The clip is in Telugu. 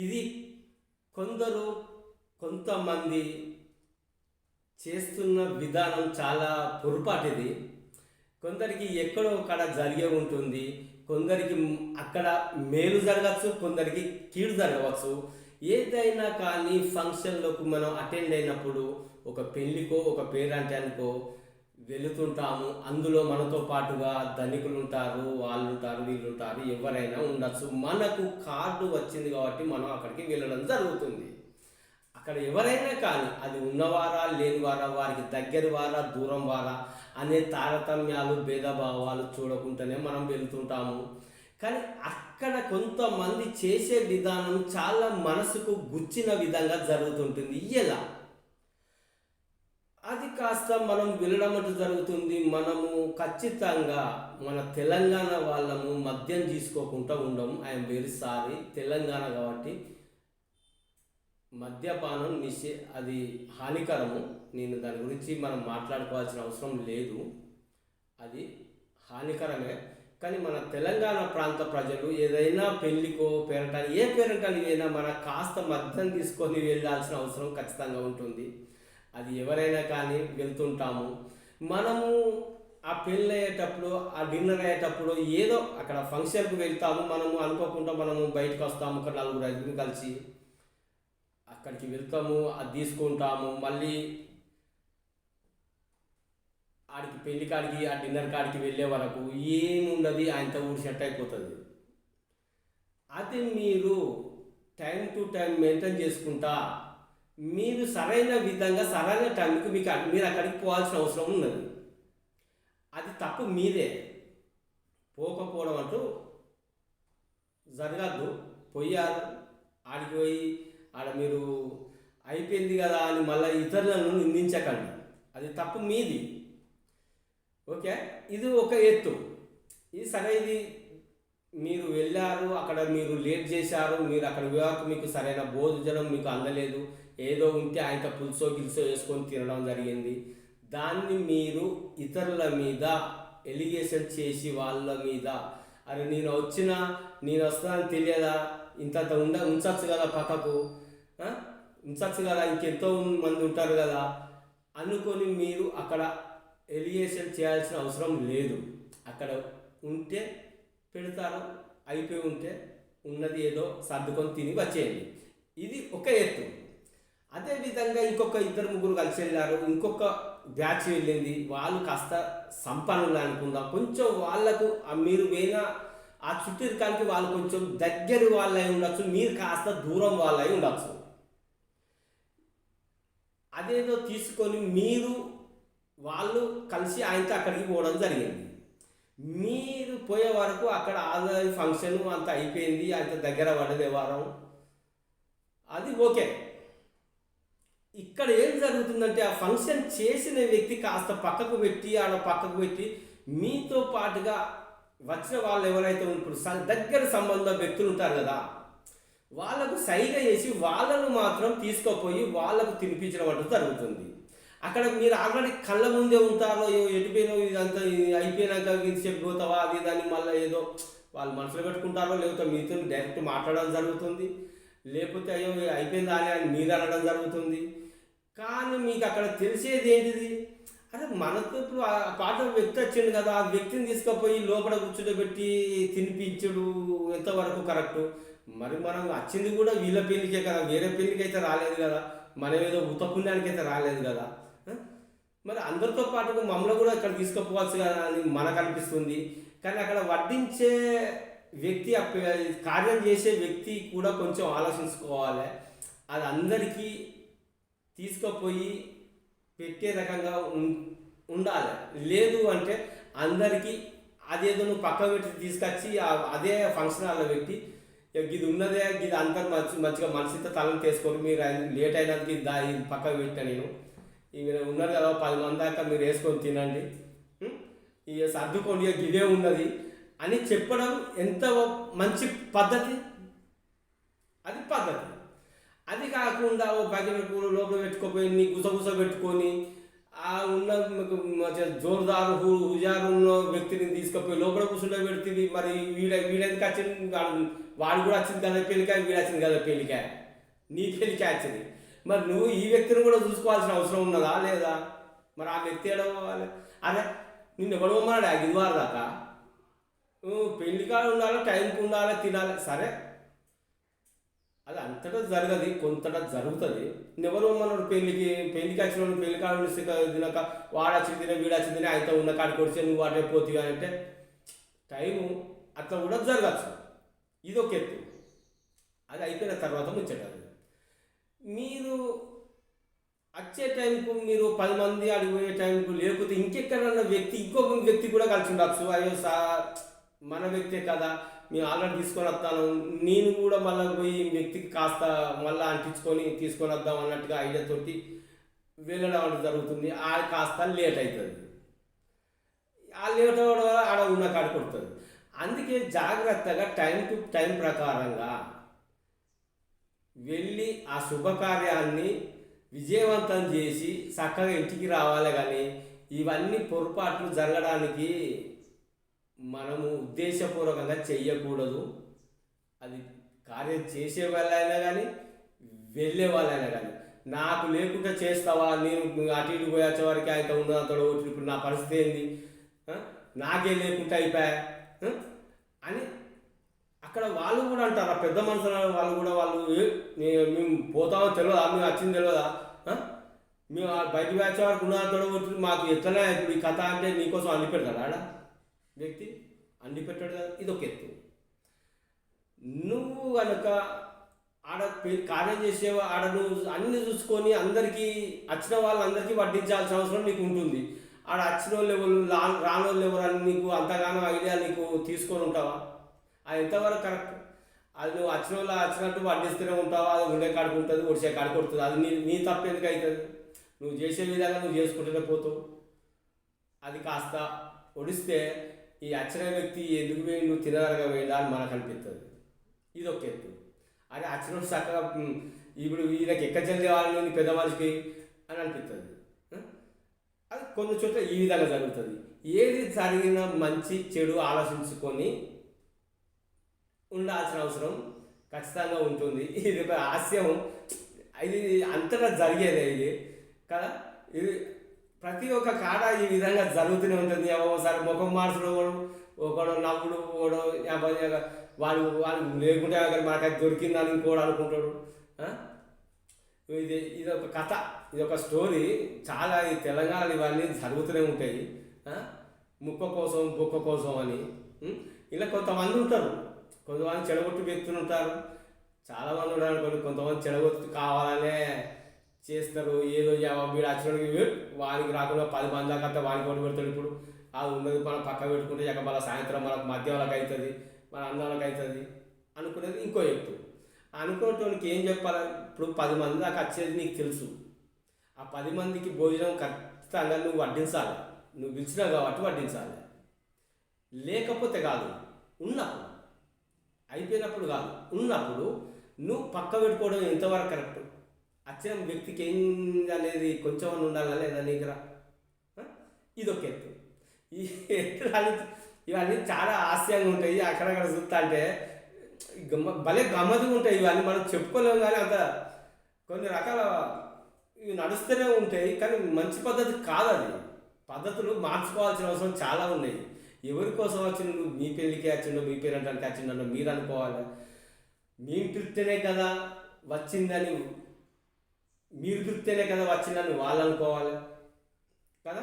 ఇది కొందరు కొంతమంది చేస్తున్న విధానం చాలా పొరపాటిది. కొందరికి ఎక్కడో అక్కడ జరిగే ఉంటుంది. కొందరికి అక్కడ మేలు జరగచ్చు కొందరికి కీడు జరగవచ్చు. ఏదైనా కానీ ఫంక్షన్లకు మనం అటెండ్ అయినప్పుడు ఒక పెళ్ళికో ఒక పేరంటానికో వెళుతుంటాము. అందులో మనతో పాటుగా ధనికులు ఉంటారు వాళ్ళు ఉంటారు వీళ్ళు ఉంటారు ఎవరైనా ఉండొచ్చు. మనకు కార్డు వచ్చింది కాబట్టి మనం అక్కడికి వెళ్ళడం జరుగుతుంది. అక్కడ ఎవరైనా కానీ అది ఉన్నవారా లేనివారా వారికి దగ్గర వారా దూరం వారా అనే తారతమ్యాలు భేదభావాలు చూడకుండానే మనం వెళుతుంటాము. కానీ అక్కడ కొంతమంది చేసే విధానం చాలా మనసుకు గుచ్చిన విధంగా జరుగుతుంటుంది. ఎలా? అది కాస్త మనం వినడం జరుగుతుంది. మనము ఖచ్చితంగా మన తెలంగాణ వాళ్ళము మద్యం తీసుకోకుండా ఉండము ఐఎమ్ వెరీ సారీ తెలంగాణ కాబట్టి మద్యపానం నిషే అది హానికరము. నేను దాని గురించి మనం మాట్లాడుకోవాల్సిన అవసరం లేదు. అది హానికరమే. కానీ మన తెలంగాణ ప్రాంత ప్రజలు ఏదైనా పెళ్ళికో పేరటానికి ఏ పేరటానికి అయినా మన కాస్త మద్యం తీసుకొని వెళ్ళాల్సిన అవసరం ఖచ్చితంగా ఉంటుంది. అది ఎవరైనా కానీ వెళ్తుంటాము. మనము ఆ పెళ్ళి అయ్యేటప్పుడు ఆ డిన్నర్ అయ్యేటప్పుడు ఏదో అక్కడ ఫంక్షన్కి వెళ్తాము. మనము అనుకోకుండా మనము బయటకు వస్తాము. ఒక నలుగురు ఐదుగురు కలిసి అక్కడికి వెళ్తాము అది తీసుకుంటాము. మళ్ళీ ఆడికి పెళ్ళి కాడికి ఆ డిన్నర్ కాడికి వెళ్ళే వరకు ఏముండదు. ఆయనతో ఊరు సెట్ అయిపోతుంది. అది మీరు టైం టు టైం మెయింటైన్ చేసుకుంటా మీరు సరైన విధంగా సరైన టైంకి మీకు మీరు అక్కడికి పోవాల్సిన అవసరం ఉన్నది. అది తప్పు మీదే. పోకపోవడం అంటూ జరగద్దు. పోయారు ఆడికి పోయి ఆడ మీరు అయిపోయింది కదా అని మళ్ళీ ఇతరులను నిందించకండి. అది తప్పు మీది. ఓకే? ఇది ఒక ఎత్తు. ఇది సరే ఇది మీరు వెళ్ళారు అక్కడ మీరు లేట్ చేశారు మీరు అక్కడ వివాహకు మీకు సరైన భోజనం మీకు అందలేదు ఏదో ఉంటే ఆయన పులుసో గిలుసో వేసుకొని తినడం జరిగింది. దాన్ని మీరు ఇతరుల మీద ఎలిగేషన్ చేసి వాళ్ళ మీద. అరే నేను వచ్చినా నేను వస్తానని తెలియదా? ఇంతంత ఉండ ఉంచచ్చు కదా పక్కకు. ఉంచచ్చు కదా? ఇంకెంతో మంది ఉంటారు కదా? అనుకొని మీరు అక్కడ ఎలిగేషన్ చేయాల్సిన అవసరం లేదు. అక్కడ ఉంటే పెడతారు అయిపోయి ఉంటే ఉన్నది ఏదో సర్దుకొని తిని వచ్చేయండి. ఇది ఒక ఎత్తు. అదేవిధంగా ఇంకొక ఇద్దరు ముగ్గురు కలిసి వెళ్ళారు. ఇంకొక బ్యాచ్ వెళ్ళింది. వాళ్ళు కాస్త సంపన్నులు అనుకుందాం. కొంచెం వాళ్ళకు మీరు వేనా ఆ చుట్టూరికానికి వాళ్ళు కొంచెం దగ్గర వాళ్ళై ఉండొచ్చు. మీరు కాస్త దూరం వాళ్ళై ఉండొచ్చు. అదేదో తీసుకొని మీరు వాళ్ళు కలిసి ఆయనతో అక్కడికి పోవడం జరిగింది. మీరు పోయే వరకు అక్కడ ఆదాయ ఫంక్షన్ అంత అయిపోయింది. అంత దగ్గర పడదే వారం అది ఓకే. ఇక్కడ ఏం జరుగుతుందంటే ఆ ఫంక్షన్ చేసిన వ్యక్తి కాస్త పక్కకు పెట్టి ఆడ పక్కకు పెట్టి మీతో పాటుగా వచ్చిన వాళ్ళు ఎవరైతే ఉంటారు స- దగ్గర సంబంధ వ్యక్తులు ఉంటారు కదా వాళ్ళకు సైగ చేసి వాళ్ళను మాత్రం తీసుకుపోయి వాళ్ళకు తినిపించడం అంటూ జరుగుతుంది. అక్కడ మీరు ఆల్రెడీ కళ్ళ ముందే ఉంటారో ఏ- ఎటుపోయినో ఇదంతా అయిపోయినాక ఇది చెప్పిపోతావా అది దాన్ని మళ్ళీ ఏదో వాళ్ళు మనసులో పెట్టుకుంటారో లేకపోతే మీతో డైరెక్ట్ మాట్లాడడం జరుగుతుంది. లేకపోతే అయ్యో అయిపోయింది అయిపోయిందా అని మీరు అనడం జరుగుతుంది. కానీ మీకు అక్కడ తెలిసేది ఏంటిది? అరే మనతో ఇప్పుడు ఆ పాట వ్యక్తి వచ్చింది కదా ఆ వ్యక్తిని తీసుకుపోయి లోపల కూర్చోబెట్టి తినిపించడు ఎంతవరకు కరెక్ట్? మరి మనం వచ్చింది కూడా వీళ్ళ పెళ్ళికే కదా వేరే పెళ్ళికి అయితే రాలేదు కదా మనం ఏదో ఉతపుణ్యానికి అయితే రాలేదు కదా మరి అందరితో పాటు మమ్మల్ని కూడా ఇక్కడ తీసుకుపోవచ్చు కదా అని మనకు అనిపిస్తుంది. కానీ అక్కడ వడ్డించే వ్యక్తి కార్యం చేసే వ్యక్తి కూడా కొంచెం ఆలోచించుకోవాలి. అది అందరికీ తీసుకుపోయి పెట్టే రకంగా ఉం- ఉండాలి. లేదు అంటే అందరికీ అదేదో నువ్వు పక్క పెట్టి తీసుకొచ్చి అదే ఫంక్షన్ హాల్లో పెట్టి ఇక ఇది ఉన్నదే ఇది అంతా మంచి మంచిగా మనసుతో తలను తీసుకొని మీరు లేట్ అయినందుకు దా- ఇది పక్కకు పెట్టిన నేను. మీరు ఉన్నారు కదా పది మంది దాకా మీరు వేసుకొని తినండి. ఇక సర్దుకోండి ఇక ఇదే ఉన్నది. అని చెప్పడం ఎంత మంచి పద్ధతి? అది పద్ధతి. అది కాకుండా ఓ ప్యాకెట్ కూర లోపల పెట్టుకోపోయి నీ గుసగుస పెట్టుకొని ఆ ఉన్న జోరుదారు హు- హుజారు ఉన్న వ్యక్తిని తీసుకుపోయి లోపల కూర్చుంటే పెడుతుంది. మరి వీడ వీడెందుకు వచ్చింది? వాడు వాడు కూడా వచ్చింది కదా పెళ్ళికాయ వీడు వచ్చింది కదా పెళ్ళికాయ నీ పెళ్ళికాయ వచ్చింది. మరి నువ్వు ఈ వ్యక్తిని కూడా చూసుకోవాల్సిన అవసరం ఉన్నదా లేదా? మరి ఆ వ్యక్తి ఎడ అదే నిన్ను ఎవడు ఆ గిరివారు దాకా? పెళ్ళి కాడ ఉండాలి టైంకి ఉండాలి తినాలి? సరే. అది అంతటా జరగదు కొంతటా జరుగుతుంది. ఎవరు మనోడు పెళ్ళికి పెళ్ళికి వచ్చిన పెళ్ళి కాడ తినక వాడచ్చి తిన వీడచ్చి తిన అయితే ఉన్న కాడికి వచ్చి నువ్వు వాడే పోతిగా అంటే టైము అట్లా కూడా జరగచ్చు. ఇది ఒక ఎత్తు. అది అయిపోయిన తర్వాత ముచ్చటది మీరు వచ్చే టైంకు మీరు పది మంది అడిగిపోయే టైంకు లేకపోతే ఇంకెక్కడన్నా వ్యక్తి ఇంకొక వ్యక్తి కూడా కలిసి ఉండొచ్చు. అయ్యో సార్ మన వ్యక్తే కదా మేము ఆల్రెడీ తీసుకొని వస్తాను. నేను కూడా మళ్ళీ పోయి వ్యక్తికి కాస్త మళ్ళీ అంటించుకొని తీసుకొని వద్దాం అన్నట్టుగా ఐడియా తోటి వెళ్ళడం అంటే జరుగుతుంది. ఆడ కాస్త లేట్ అవుతుంది ఆ లేట్ అవ్వడం వల్ల ఆడ ఉన్న కాడ కొడుతుంది. అందుకే జాగ్రత్తగా టైం టు టైం ప్రకారంగా వెళ్ళి ఆ శుభకార్యాన్ని విజయవంతం చేసి చక్కగా ఇంటికి రావాలి కానీ ఇవన్నీ పొరపాట్లు జరగడానికి మనము ఉద్దేశపూర్వకంగా చెయ్యకూడదు. అది కార్యం చేసే వాళ్ళైనా కానీ వెళ్ళే వాళ్ళైనా కానీ నాకు లేకుండా చేస్తావా? నేను అటు ఇటు పోయొచ్చే వరకు ఆయన ఉన్నంతలో ఇప్పుడు నా పరిస్థితి ఏంది? నాకే లేకుండా అయిపోయా? అని అక్కడ వాళ్ళు కూడా అంటారు? ఆ పెద్ద మనుషుల వాళ్ళు కూడా వాళ్ళు మేము పోతామో తెలియదా మేము వచ్చింది తెలియదా మేము బయటకు బయటికి వచ్చే వరకు ఉన్నంతలో మాకు ఎట్లనే ఇప్పుడు ఈ కథ అంటే నీకోసం అల్లి ఆడ? వ్యక్తి అన్ని పెట్టాడు కదా ఇది ఒక ఎత్తు. నువ్వు కనుక ఆడ కార్యం చేసేవా ఆడ నువ్వు అన్ని చూసుకొని అందరికీ వచ్చిన వాళ్ళందరికీ వడ్డించాల్సిన అవసరం నీకు ఉంటుంది ఆడ వచ్చిన వాళ్ళు ఎవరు రాని వాళ్ళు ఎవరు అని నీకు అంతగానో ఐడియా నీకు తీసుకొని ఉంటావా? అది ఎంతవరకు కరెక్ట్? అది నువ్వు వచ్చిన వాళ్ళు వచ్చినట్టు వడ్డిస్తూనే ఉంటావా? అది ఉండే కాడికి ఉంటుంది ఒడిసే కాడికి కొడుతుంది. అది నీ నీ తప్పు ఎందుకు అవుతుంది నువ్వు చేసే విధంగా నువ్వు చేసుకుంటూనే పోతావు. అది కాస్త ఒడిస్తే ఈ అచ్చిన వ్యక్తి ఎందుకు వేయండు తినదరగా వేయండా అని మనకు అనిపిస్తుంది ఇది ఒక ఎత్తు. అది అచ్చిన చక్కగా ఇప్పుడు ఈయనకి ఎక్కడ చెల్లి వాళ్ళని పెద్ద మనిషికి అని అనిపిస్తుంది అది కొన్ని చోట్ల ఈ విధంగా జరుగుతుంది. ఏది జరిగినా మంచి చెడు ఆలోచించుకొని ఉండాల్సిన అవసరం ఖచ్చితంగా ఉంటుంది. ఇది ఒక హాస్యం. ఇది అంతటా జరిగేదే ఇది. కదా? ఇది ప్రతి ఒక్క కాడ ఈ విధంగా జరుగుతూనే ఉంటుంది. ఒకసారి ముఖం మార్చడం ఒకడు నవ్వుడు ఒకడు యాభై వాడు వాడు లేకుంటే అక్కడ మనకు దొరికిందని ఇంకోడు అనుకుంటాడు. ఇది ఇది ఒక కథ ఇది ఒక స్టోరీ. చాలా ఈ తెలంగాణలో ఇవన్నీ జరుగుతూనే ఉంటాయి. ముక్క కోసం బుక్క కోసం అని. ఇలా కొంతమంది ఉంటారు. కొంతమంది చెడగొట్టు వ్యక్తులు ఉంటారు. చాలామంది ఉన్నారు అనుకోండి కొంతమంది చెడగొట్టు కావాలనే చేస్తారు ఏదో వీడు వచ్చినోడికి వానికి రాకుండా పది మంది దాకా అంతా వానికి ఓటు పెడతాడు ఇప్పుడు. అది ఉన్నది మనం పక్క పెట్టుకుంటే ఇక మళ్ళీ సాయంత్రం మనకు మధ్య వాళ్ళకి అవుతుంది మన అందరికి అవుతుంది అనుకునేది ఇంకో ఎత్తు. అనుకునేటోనికి ఏం చెప్పాలి? ఇప్పుడు పది మంది దాకా వచ్చేది నీకు తెలుసు. ఆ పది మందికి భోజనం ఖచ్చితంగా నువ్వు వడ్డించాలి. నువ్వు పిలిచినావు కాబట్టి వడ్డించాలి. లేకపోతే కాదు ఉన్నప్పుడు అయిపోయినప్పుడు కాదు ఉన్నప్పుడు నువ్వు పక్క పెట్టుకోవడం ఎంతవరకు కరెక్ట్? వచ్చిన వ్యక్తికి ఏం అనేది కొంచెం ఉండాలా లేదా నీ దగ్గర? ఇది ఒక ఎత్తు. ఈ ఇవన్నీ చాలా హాస్యంగా ఉంటాయి. అక్కడక్కడ చూస్తా అంటే గమ్మ భలే గమ్మత్తుగా ఉంటాయి. ఇవన్నీ మనం చెప్పుకోలేము కానీ అంత కొన్ని రకాల ఇవి నడుస్తూనే ఉంటాయి. కానీ మంచి పద్ధతి కాదు అది. పద్ధతులు మార్చుకోవాల్సిన అవసరం చాలా ఉన్నాయి. ఎవరి కోసం వచ్చిండు? మీ పెళ్ళికి వచ్చిండో మీ పేరెంటానికి వచ్చిండో మీరు అనుకోవాలి? మేము పిలిస్తేనే కదా వచ్చిందని మీరు పిలిస్తేనే కదా వచ్చిందని వాళ్ళు అనుకోవాలి కదా?